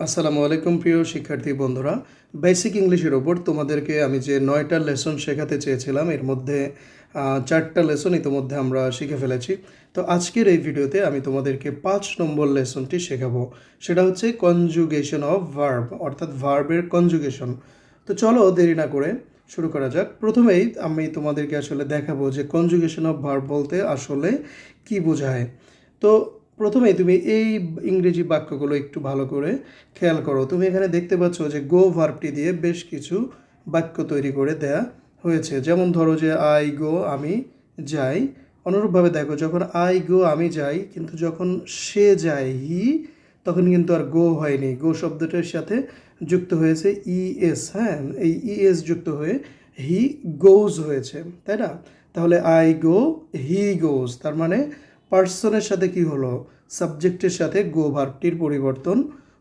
আসসালামু আলাইকুম প্রিয় শিক্ষার্থী বন্ধুরা। বেসিক ইংলিশের ওপর তোমাদেরকে আমি যে নয়টা লেসন শেখাতে চেয়েছিলাম, এর মধ্যে চারটা লেসন ইতিমধ্যে আমরা শিখে ফেলেছি। তো আজকের এই ভিডিওতে আমি তোমাদেরকে পাঁচ নম্বর লেসনটি শেখাবো। সেটা হচ্ছে কনজুগেশন অফ ভার্ব অর্থাৎ ভার্বের কনজুগেশন তো চলো দেরি না করে শুরু করা যাক। প্রথমেই আমি তোমাদেরকে আসলে দেখাবো যে কনজুগেশন অফ ভার্ব বলতে আসলে কি বোঝায়। তো প্রথমেই তুমি এই ইংরেজি বাক্যগুলো একটু ভালো করে খেয়াল করো। তুমি এখানে দেখতে পাচ্ছ যে গো ভার্বটি দিয়ে বেশ কিছু বাক্য তৈরি করে দেয়া হয়েছে। যেমন ধরো যে আই গো আমি যাই। অনুরূপভাবে দেখো, যখন আই গো আমি যাই, কিন্তু যখন সে যায় হি তখন কিন্তু আর গো হয়নি। গো শব্দটার সাথে যুক্ত হয়েছে ইএস হ্যাঁ? এই ইএস যুক্ত হয়ে হি গোজ হয়েছে, তাই না? তাহলে আই গো হি গোজ তার মানে পার্সনের সাথে কি হলো? সাবজেক্টের সাথে গো ভার্বটির পরিবর্তন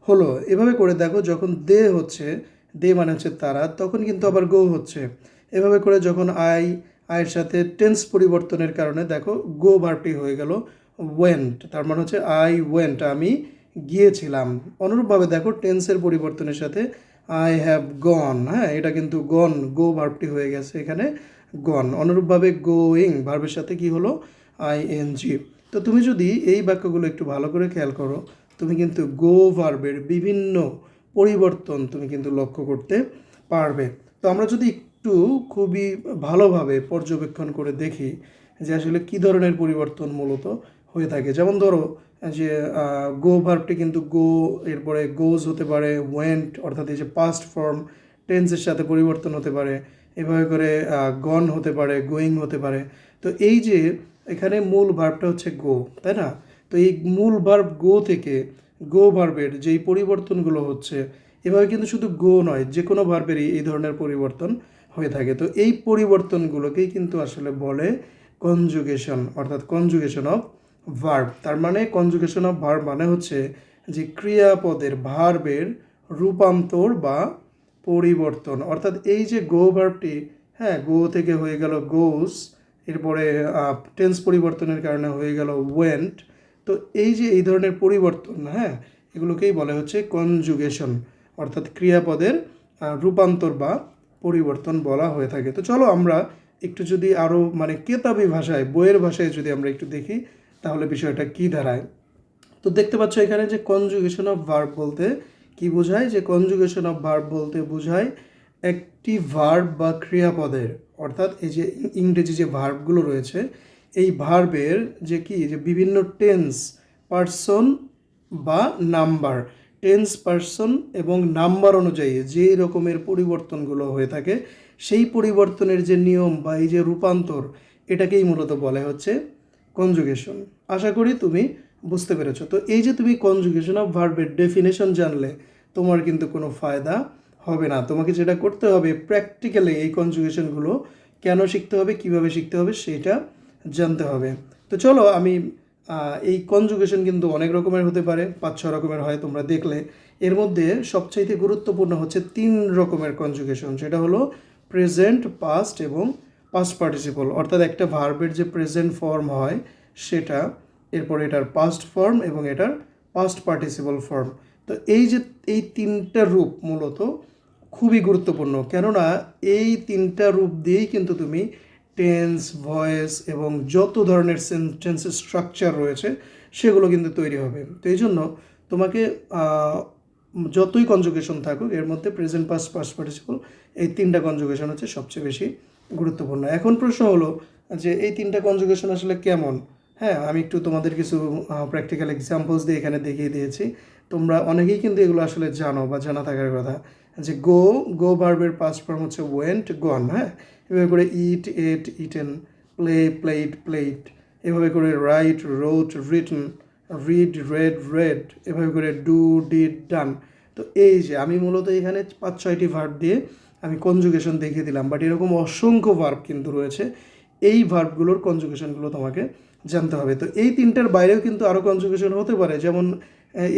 হলো। এভাবে করে দেখো, যখন দে হচ্ছে, দে মানে হচ্ছে তারা, তখন কিন্তু আবার গো হচ্ছে। এভাবে করে যখন আই, আয়ের সাথে টেন্স পরিবর্তনের কারণে দেখো গো ভার্বটি হয়ে গেল, ওয়েন্ট। তার মানে হচ্ছে আই ওয়েন্ট, আমি গিয়েছিলাম। অনুরূপভাবে দেখো, টেন্সের পরিবর্তনের সাথে আই হ্যাভ গন হ্যাঁ এটা কিন্তু গন গো ভার্বটি হয়ে গেছে এখানে, গন। অনুরূপভাবে গোয়িং, ভার্বের সাথে কি হলো? I N G. তো তুমি যদি এই বাক্যগুলো একটু ভালো করে খেয়াল করো, তুমি কিন্তু গো ভার্বের বিভিন্ন পরিবর্তন তুমি কিন্তু লক্ষ্য করতে পারবে। তো আমরা যদি একটু খুবই ভালোভাবে পর্যবেক্ষণ করে দেখি যে আসলে কী ধরনের পরিবর্তন মূলত হয়ে থাকে। যেমন ধরো যে গো ভার্বটি কিন্তু গো এরপরে গোজ হতে পারে ওয়েন্ট অর্থাৎ এই যে পাস্ট ফর্ম টেন্সের সাথে পরিবর্তন হতে পারে, এভাবে করে গন হতে পারে গোয়িং হতে পারে। তো এই যে এখানে মূল ভার্বটা হচ্ছে গো তাই না? তো এই মূল ভার্ব গো থেকে গো ভার্বের যেই পরিবর্তনগুলো হচ্ছে, এভাবে কিন্তু শুধু গো নয় যে কোনো ভার্বেরই এই ধরনের পরিবর্তন হয়ে থাকে। তো এই পরিবর্তনগুলোকেই কিন্তু আসলে বলে কনজুগেশন অর্থাৎ কনজুগেশন অফ ভার্ব তার মানে কনজুগেশন অফ ভার্ব মানে হচ্ছে যে ক্রিয়াপদের ভার্বের রূপান্তর বা পরিবর্তন। অর্থাৎ এই যে গো ভার্বটি হ্যাঁ গো থেকে হয়ে গেল গোস এরপরে টেন্স পরিবর্তনের কারণে হয়ে গেল ওয়েন্ট তো এই যে এই ধরনের পরিবর্তন হ্যাঁ এগুলোকেই বলে হচ্ছে কনজুগেশন অর্থাৎ ক্রিয়াপদের রূপান্তর বা পরিবর্তন বলা হয়ে থাকে। তো চলো আমরা একটু যদি আরও মানে কেতাবি ভাষায়, বইয়ের ভাষায় যদি আমরা একটু দেখি, তাহলে বিষয়টা কী দাঁড়ায়? তো দেখতে পাচ্ছ এখানে যে কনজুগেশন অফ ভার্ব বলতে কি বোঝায়? যে কনজুগেশন অফ ভার্ব বলতে বোঝায় একটি ভার্ব বা ক্রিয়াপদের, অর্থাৎ এই যে ইংরেজি যে ভার্বগুলো রয়েছে, এই ভার্বের যে কি, যে বিভিন্ন টেন্স পার্সন বা নাম্বার টেন্স পার্সন এবং নাম্বার অনুযায়ী যে রকমের পরিবর্তনগুলো হয়ে থাকে, সেই পরিবর্তনের যে নিয়ম বা এই যে রূপান্তর, এটাকেই মূলত বলে হচ্ছে কনজুগেশন আশা করি তুমি বুঝতে পেরেছ। তো এই যে তুমি কনজুগেশন অফ ভার্বের ডেফিনেশন জানলে, তোমার কিন্তু কোনো ফায়দা হবে না। তোমাকে যেটা করতে হবে প্র্যাকটিক্যালি এই কনজুগেশনগুলো কেন শিখতে হবে, কীভাবে শিখতে হবে সেটা জানতে হবে। তো চলো আমি এই কনজুগেশন কিন্তু অনেক রকমের হতে পারে, পাঁচ ছ রকমের হয় তোমরা দেখলে। এর মধ্যে সবচাইতে গুরুত্বপূর্ণ হচ্ছে তিন রকমের কনজুগেশন সেটা হলো প্রেজেন্ট পাস্ট এবং পাস্ট পার্টিসিপল অর্থাৎ একটা ভার্বের যে প্রেজেন্ট ফর্ম হয়, সেটা, এরপর এটার পাস্ট ফর্ম এবং এটার পাস্ট পার্টিসিপল ফর্ম তো এই যে, এই তিনটা রূপ মূলত খুবই গুরুত্বপূর্ণ। কেননা এই তিনটা রূপ দিয়েই কিন্তু তুমি টেন্স ভয়েস এবং যত ধরনের সেন্টেন্সের স্ট্রাকচার রয়েছে, সেগুলো কিন্তু তৈরি হবে। তো এই জন্য তোমাকে যতই কনজুগেশন থাকুক, এর মধ্যে প্রেজেন্ট পাস্ট পাস্ট পার্টিসিপল এই তিনটা কনজুগেশন হচ্ছে সবচেয়ে বেশি গুরুত্বপূর্ণ। এখন প্রশ্ন হলো যে এই তিনটা কনজুগেশন আসলে কেমন? হ্যাঁ আমি একটু তোমাদের কিছু প্র্যাকটিক্যাল এক্সাম্পলস দিয়ে এখানে দেখিয়ে দিয়েছি। তোমরা অনেকেই কিন্তু এগুলো আসলে জানো বা জানা থাকার কথা। যে গো গো ভার্বের পাস্ট ফর্ম হচ্ছে ওয়েন্ট গন হ্যাঁ? এভাবে করে eat ate eaten play played played এভাবে করে write wrote written read read read এভাবে করে ডু ডিড ডান তো এই যে আমি মূলত এখানে পাঁচ, ছয়টি ভার্ব দিয়ে আমি কনজুগেশন দেখিয়ে দিলাম বাট এরকম অসংখ্য ভার্ব কিন্তু রয়েছে। এই ভার্বগুলোর কনজুগেশনগুলো তোমাকে জানতে হবে। তো এই তিনটার বাইরেও কিন্তু আরও কনজুগেশন হতে পারে, যেমন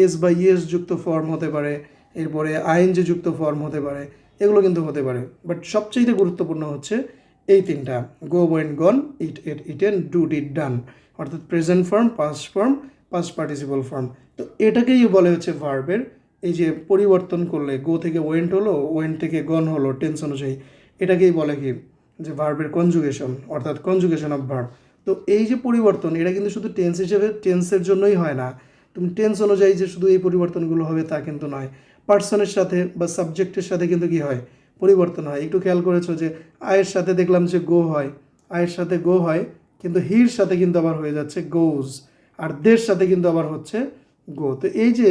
এস বা ইএস যুক্ত ফর্ম হতে পারে এরপরে আইএনজি যুক্ত ফর্ম হতে পারে, এগুলো কিন্তু হতে পারে। বাট সবচেয়ে গুরুত্বপূর্ণ হচ্ছে এই তিনটা। Go went gone eat ate eaten do did done অর্থাৎ present form past form past participle form তো এটাকেই বলে হচ্ছে ভার্বের এই যে পরিবর্তন করলে গো থেকে ওয়েন্ট হলো ওয়েন্ট থেকে গন হলো টেন্স অনুযায়ী, এটাকেই বলে কি? যে ভার্বের কনজুগেশন অর্থাৎ কনজুগেশন অফ ভার্ব তো এই যে পরিবর্তন, এটা কিন্তু শুধু টেন্স হিসেবে টেন্সের জন্যই হয় না। তুমি টেন্স অনুযায়ী যে শুধু এই পরিবর্তনগুলো হবে তা কিন্তু নয়। পার্সনের সাথে বা সাবজেক্টের সাথে কিন্তু কি হয়? পরিবর্তন হয়। একটু খেয়াল করেছ যে, আয়ের সাথে দেখলাম যে গো হয়। আয়ের সাথে গো হয়, কিন্তু হির সাথে কিন্তু আবার হয়ে যাচ্ছে গোজ আর দের সাথে কিন্তু আবার হচ্ছে গো তো এই যে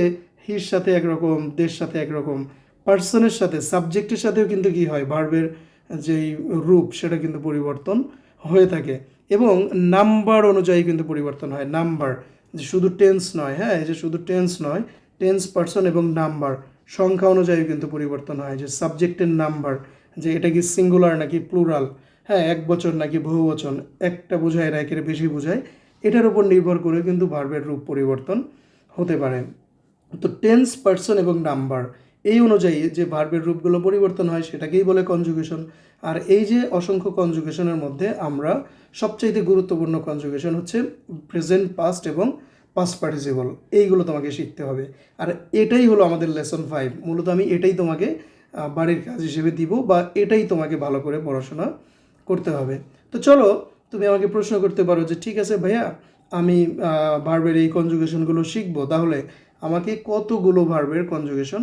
হির সাথে একরকম, দের সাথে একরকম পার্সনের সাথে সাবজেক্টের সাথেও কিন্তু কি হয়? ভার্বের যেই রূপ, সেটা কিন্তু পরিবর্তন হয়ে থাকে। এবং নাম্বার অনুযায়ী কিন্তু পরিবর্তন হয়। নাম্বার যে শুধু টেন্স নয় হ্যাঁ এই যে শুধু টেন্স নয় টেন্স পার্সন এবং নাম্বার সংখ্যা অনুযায়ী কিন্তু পরিবর্তন হয়, যে সাবজেক্টের নাম্বার যে এটা কি সিঙ্গুলার নাকি প্লুরাল হ্যাঁ এক বচন নাকি বহু বচন? একটা বোঝায় না, একের বেশি বোঝায়। এটার উপর নির্ভর করে কিন্তু ভার্বের রূপ পরিবর্তন হতে পারে। তো টেন্স পার্সন এবং নাম্বার এই অনুযায়ী যে ভার্বের রূপগুলো পরিবর্তন হয়, সেটাকেই বলে কনজুগেশন আর এই যে অসংখ্য কনজুগেশনের মধ্যে আমরা সবচাইতে গুরুত্বপূর্ণ কনজুগেশন হচ্ছে প্রেজেন্ট পাস্ট এবং পাস্ট পার্টিসিপল এইগুলো তোমাকে শিখতে হবে। আর এটাই হলো আমাদের লেসন ফাইভ মূলত আমি এটাই তোমাকে বাড়ির কাজ হিসেবে দিব বা এটাই তোমাকে ভালো করে পড়াশোনা করতে হবে। তো চলো, তুমি আমাকে প্রশ্ন করতে পারো যে, ঠিক আছে ভাইয়া, আমি ভার্বের এই কনজুগেশনগুলো শিখব। তাহলে আমাকে কতগুলো ভার্বের কনজুগেশন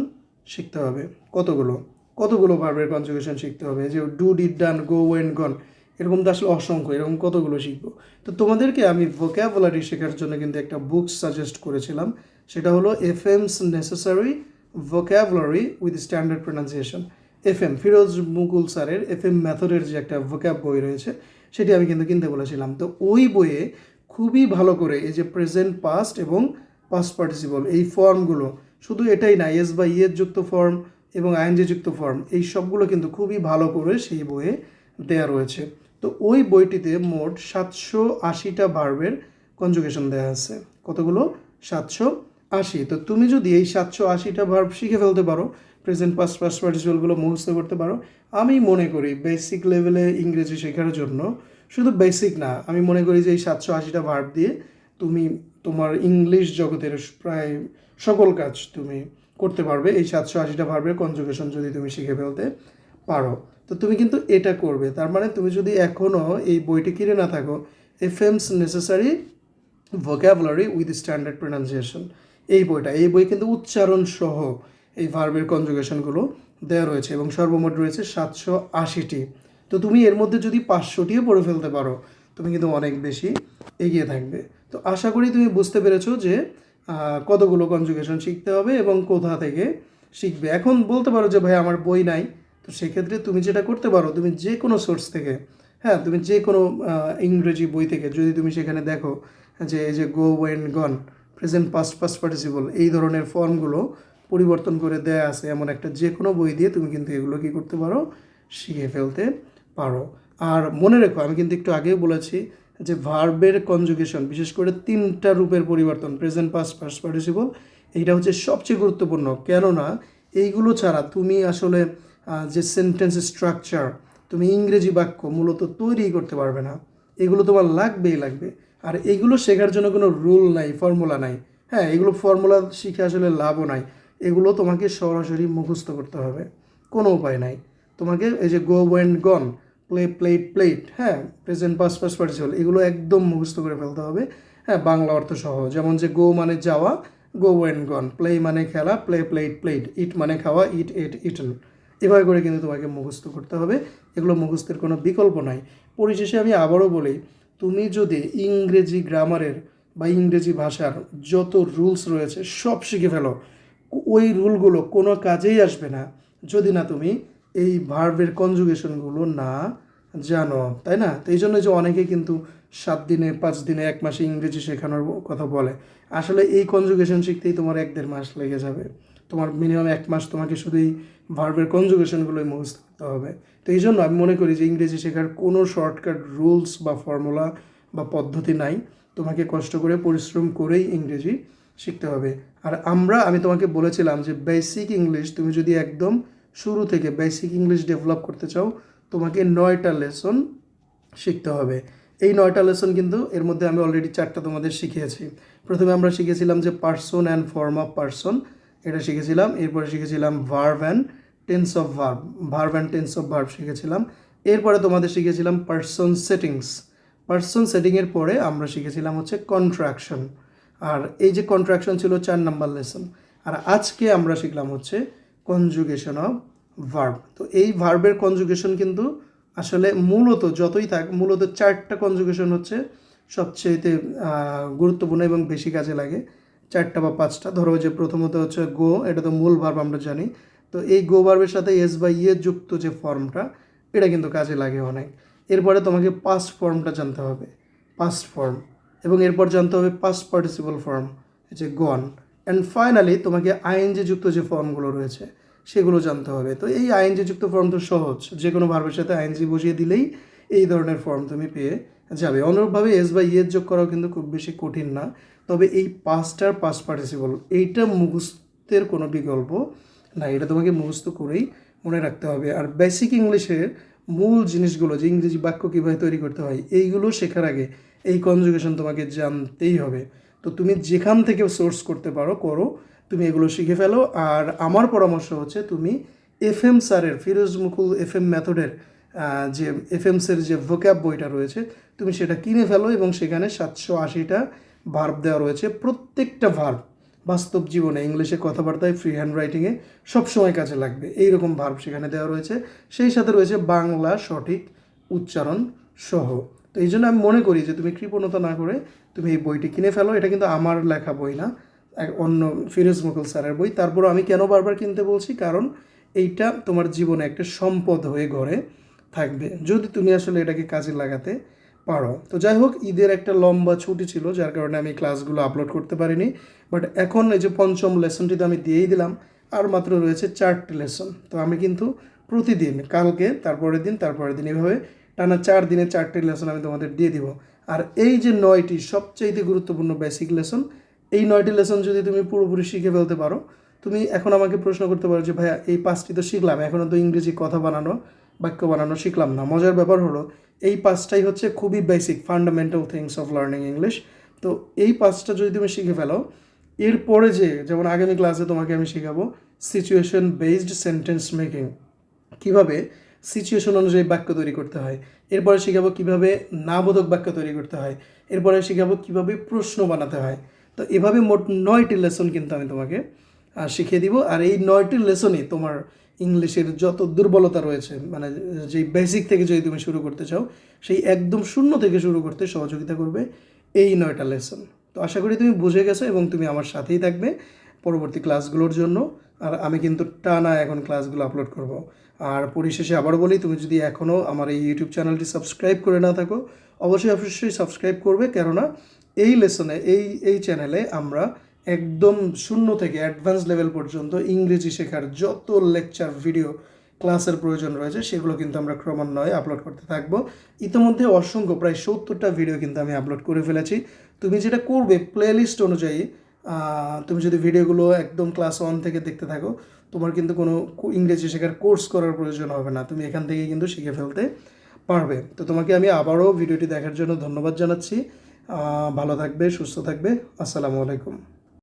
শিখতে হবে? কতগুলো? কতগুলো ভার্বের কনজুগেশন শিখতে হবে? যে do did done go went gone এরকম তো আসলে অসংখ্য, এরকম কতগুলো শিখব? তো তোমাদেরকে আমি ভোক্যাবুলারি শেখার জন্য কিন্তু একটা বুক সাজেস্ট করেছিলাম, সেটা হলো F M's necessary vocabulary with standard pronunciation F M Firoz Mukul স্যারের এফ এম ম্যাথডের যে একটা ভোক্যাব বই রয়েছে, সেটি আমি কিন্তু কিনতে বলেছিলাম। তো ওই বইয়ে খুবই ভালো করে এই যে প্রেজেন্ট পাস্ট এবং পাস্ট পার্টিসিপল এই ফর্মগুলো, শুধু এটাই না এস বা ইয়ের যুক্ত ফর্ম এবং আইএনজি যুক্ত ফর্ম এই সবগুলো কিন্তু খুবই ভালো করে সেই বইয়ে দেয়া রয়েছে। তো ওই বইটিতে মোট সাতশো আশিটা ভার্বের কনজুগেশন দেওয়া আছে। কতগুলো? সাতশো আশি। তো তুমি যদি এই সাতশো আশিটা ভার্ব শিখে ফেলতে পারো প্রেজেন্ট পাস্ট পাস্ট পার্টিসিপলগুলো মুখস্থ করতে পারো, আমি মনে করি বেসিক লেভেলে ইংরেজি শেখার জন্য শুধু বেসিক না, আমি মনে করি যে এই সাতশো আশিটা ভার্ব দিয়ে তুমি তোমার ইংলিশ জগতের প্রায় সকল কাজ তুমি করতে পারবে। এই সাতশো আশিটা ভার্বের কনজুগেশন যদি তুমি শিখে ফেলতে পারো। তো তুমি কিন্তু এটা করবে। তার মানে তুমি যদি এখনও এই বইটি কিনে না থাকো F M's necessary vocabulary with standard pronunciation এই বইটা, এই বই কিন্তু উচ্চারণ সহ এই ভার্বের কনজুগেশনগুলো দেওয়া রয়েছে এবং সর্বমোট রয়েছে সাতশো আশিটি। তো তুমি এর মধ্যে যদি পাঁচশোটিও পড়ে ফেলতে পারো, তুমি কিন্তু অনেক বেশি এগিয়ে থাকবে। তো আশা করি তুমি বুঝতে পেরেছ যে কতগুলো কনজুগেশন শিখতে হবে এবং কোথা থেকে শিখবে। এখন বলতে পারো যে, ভাই, আমার বই নাই। তো সেক্ষেত্রে তুমি যেটা করতে পারো, তুমি যে কোনো সোর্স থেকে হ্যাঁ তুমি যে কোনো ইংরেজি বই থেকে যদি তুমি সেখানে দেখো যে এই যে go went gone present past past participle এই ধরনের ফর্মগুলো পরিবর্তন করে দেয়া আছে এমন একটা যে কোনো বই দিয়ে তুমি কিন্তু এগুলো কী করতে পারো, শিখে ফেলতে পারো। আর মনে রেখো, আমি কিন্তু একটু আগেও বলেছি যে ভার্বের কনজুগেশন বিশেষ করে তিনটা রূপের পরিবর্তন প্রেজেন্ট পাস্ট পাস্ট পার্টিসিপল এইটা হচ্ছে সবচেয়ে গুরুত্বপূর্ণ। কেননা, এইগুলো ছাড়া তুমি আসলে যে সেন্টেন্স স্ট্রাকচার তুমি ইংরেজি বাক্য মূলত তৈরি করতে পারবে না, এগুলো তোমার লাগবেই লাগবে। আর এগুলো শেখার জন্য কোনো রুল নাই ফর্মুলা নাই। হ্যাঁ এগুলো ফর্মুলা শিখে আসলে লাভও নাই। এগুলো তোমাকে সরাসরি মুখস্থ করতে হবে, কোনো উপায় নাই। তোমাকে এই যে go went gone play played played হ্যাঁ প্রেজেন্ট পাস পাস পার্টিসিপাল এগুলো একদম মুখস্থ করে ফেলতে হবে। হ্যাঁ বাংলা অর্থ সহ, যেমন যে গো মানে যাওয়া গো ওয়েন গন প্লে মানে খেলা প্লে প্লেট প্লেট ইট মানে খাওয়া ইট এট ইটন এভাবে করে কিন্তু তোমাকে মুখস্থ করতে হবে। এগুলো মুখস্থের কোনো বিকল্প নাই। পরিশেষে আমি আবারও বলি, তুমি যদি ইংরেজি গ্রামারের বা ইংরেজি ভাষার যত রুলস রয়েছে সব শিখে ফেলো, ওই রুলগুলো কোনো কাজেই আসবে না। যদি না তুমি এই ভার্বের কনজুগেশনগুলো না জানো, তাই না? তো এই জন্য যে অনেকে কিন্তু সাত দিনে, পাঁচ দিনে, এক মাসে ইংরেজি শেখানোর কথা বলে। আসলে এই কনজুগেশন শিখতেই তোমার এক দেড় মাস লেগে যাবে। তোমার মিনিমাম এক মাস তোমাকে শুধু এই ভার্বের কনজুগেশনগুলোই মুখস্থ করতে হবে। তো এই জন্য আমি মনে করি যে ইংরেজি শেখার কোনো শর্টকাট রুলস বা ফর্মুলা বা পদ্ধতি নাই। তোমাকে কষ্ট করে পরিশ্রম করেই ইংরেজি শিখতে হবে। আর আমরা, আমি তোমাকে বলেছিলাম যে বেসিক ইংলিশ তুমি যদি একদম শুরু থেকে বেসিক ইংলিশ ডেভেলপ করতে চাও, তোমাকে নয়টা লেসন শিখতে হবে। এই নয়টা লেসন কিন্তু এর মধ্যে আমি অলরেডি চারটা তোমাদের শিখিয়েছি। প্রথমে আমরা শিখেছিলাম যে person and form of person এটা শিখেছিলাম, এরপরে শিখেছিলাম verb and tense of verb verb and tense of verb শিখেছিলাম। এরপরে তোমাদের শিখেছিলাম পার্সন সেটিংস পার্সন সেটিংয়ের পরে আমরা শিখেছিলাম হচ্ছে কন্ট্রাকশন আর এই যে কন্ট্রাকশন ছিল চার নাম্বার লেসন আর আজকে আমরা শিখলাম হচ্ছে কনজুগেশন অফ ভার্ব তো এই ভার্বের কনজুগেশন কিন্তু আসলে মূলত যতই থাক, মূলত চারটা কনজুগেশন হচ্ছে সবচেয়েতে গুরুত্বপূর্ণ এবং বেশি কাজে লাগে। চারটা বা পাঁচটা। ধরো যে প্রথমত হচ্ছে গো, এটা তো মূল ভার্ব আমরা জানি। তো এই গো ভার্বের সাথে এস বা ইয়ে যুক্ত যে ফর্মটা এটা কিন্তু কাজে লাগে অনেক। এরপরে তোমাকে পাস্ট ফর্মটা জানতে হবে। পাস্ট ফর্ম এবং এরপর জানতে হবে পাস্ট পার্টিসিপল ফর্ম যে গন অ্যান্ড ফাইনালি তোমাকে আইএনজি যুক্ত যে ফর্মগুলো রয়েছে, সেগুলো জানতে হবে। তো এই আইএনজি যুক্ত ফর্ম তো সহজ। যে কোনো ভার্বের সাথে আইএনজি বসিয়ে দিলেই এই ধরনের ফর্ম তুমি পেয়ে যাবে। অনুরূপভাবে এস বা ইয়ের যোগ করাও কিন্তু খুব বেশি কঠিন না। তবে এই পাঁচটার পাস পার্টিসিপল এইটা মুখস্থের কোনো বিকল্প না এটা তোমাকে মুখস্থ করেই মনে রাখতে হবে। আর বেসিক ইংলিশের মূল জিনিসগুলো যে ইংরেজি বাক্য কীভাবে তৈরি করতে হয়, এইগুলো শেখার আগে এই কনজুগেশন তোমাকে জানতেই হবে। তো তুমি যেখান থেকে সোর্স করতে পারো, করো। তুমি এগুলো শিখে ফেলো। আর আমার পরামর্শ হচ্ছে তুমি এফ এম স্যারের, ফিরোজ মুকুল এফ এম মেথডের যে এফ এমসের যে ভোক্যাব বইটা রয়েছে, তুমি সেটা কিনে ফেলো এবং সেখানে সাতশো আশিটা ভার্ব দেওয়া রয়েছে, প্রত্যেকটা ভার্ব বাস্তব জীবনে ইংলিশে কথাবার্তায় ফ্রি হ্যান্ড রাইটিংয়ে সবসময় কাজে লাগবে। এইরকম ভার্ব সেখানে দেওয়া রয়েছে। সেই সাথে রয়েছে বাংলা সঠিক উচ্চারণ সহ। তো এই জন্য আমি মনে করি যে তুমি কৃপণতা না করে তুমি এই বইটি কিনে ফেলো। এটা কিন্তু আমার লেখা বই না অন্য ফিরোজ মুকুল স্যারের বই। তারপরও আমি কেন বারবার কিনতে বলছি? কারণ এইটা তোমার জীবনে একটা সম্পদ হয়ে ঘরে থাকবে। যদি তুমি আসলে এটাকে কাজে লাগাতে পারো। তো যাই হোক, ঈদের একটা লম্বা ছুটি ছিল, যার কারণে আমি ক্লাসগুলো আপলোড করতে পারিনি। বাট এখন এই যে পঞ্চম লেসনটি তো আমি দিয়েই দিলাম, আর মাত্র রয়েছে চারটি লেসন তো আমি কিন্তু প্রতিদিন, কালকে, তারপরের দিন তারপরের দিন এভাবে টানা চার দিনে চারটি লেসন আমি তোমাদের দিয়ে দিব। আর এই যে নয়টি, সবচাইতে গুরুত্বপূর্ণ বেসিক লেসন এই নয়টি লেসন যদি তুমি পুরোপুরি শিখে ফেলতে পারো, তুমি এখন আমাকে প্রশ্ন করতে পারো যে, ভাইয়া, এই পাঁচটি তো শিখলাম এখনও তো ইংরেজি কথা বানানো, বাক্য বানানো শিখলাম না। মজার ব্যাপার হলো এই পাঁচটাই হচ্ছে খুবই basic fundamental things of learning English তো এই পাঁচটা যদি তুমি শিখে ফেলো, এরপরে যে, যেমন আগামী ক্লাসে তোমাকে আমি শেখাবো সিচুয়েশন বেসড সেন্টেন্স মেকিং কীভাবে সিচুয়েশন অনুযায়ী বাক্য তৈরি করতে হয়, এরপরে শেখাবো কীভাবে নাবোধক বাক্য তৈরি করতে হয়, এরপরে শেখাবো কীভাবে প্রশ্ন বানাতে হয়। তো এভাবে মোট নয়টি লেসন কিন্তু আমি তোমাকে শিখিয়ে দিব। আর এই নয়টি লেসনই তোমার ইংলিশের যত দুর্বলতা রয়েছে মানে যেই বেসিক থেকে যদি তুমি শুরু করতে চাও, সেই একদম শূন্য থেকে শুরু করতে সহযোগিতা করবে এই নয়টা লেসন তো আশা করি তুমি বুঝে গেছো এবং তুমি আমার সাথেই থাকবে পরবর্তী ক্লাসগুলোর জন্য। আর আমি কিন্তু টানা এখন ক্লাসগুলো আপলোড করব। আর পরিশেষে আবার বলি, তুমি যদি এখনও আমার এই ইউটিউব চ্যানেলটি সাবস্ক্রাইব করে না থাকো, অবশ্যই অবশ্যই সাবস্ক্রাইব করবে। কেননা এই লেসনে এই এই চ্যানেলে আমরা একদম শূন্য থেকে অ্যাডভান্স লেভেল পর্যন্ত ইংরেজি শেখার যত লেকচার ভিডিও ক্লাসের প্রয়োজন রয়েছে, সেগুলো কিন্তু আমরা ক্রমান্বয়ে আপলোড করতে থাকব। ইতিমধ্যে অসংখ্য, প্রায় সত্তরটা ভিডিও কিন্তু আমি আপলোড করে ফেলেছি। তুমি যেটা করবে প্লেলিস্ট অনুযায়ী তুমি যদি ভিডিওগুলো একদম ক্লাস ওয়ান থেকে দেখতে থাকো, তোমার কিন্তু কোনো ইংরেজি শেখার কোর্স করার প্রয়োজন হবে না। তুমি এখান থেকেই কিন্তু শিখে ফেলতে পারবে। তো তোমাকে আমি আবারও ভিডিওটি দেখার জন্য ধন্যবাদ জানাচ্ছি। ভালো থাকবে, সুস্থ থাকবে। আসসালামু আলাইকুম।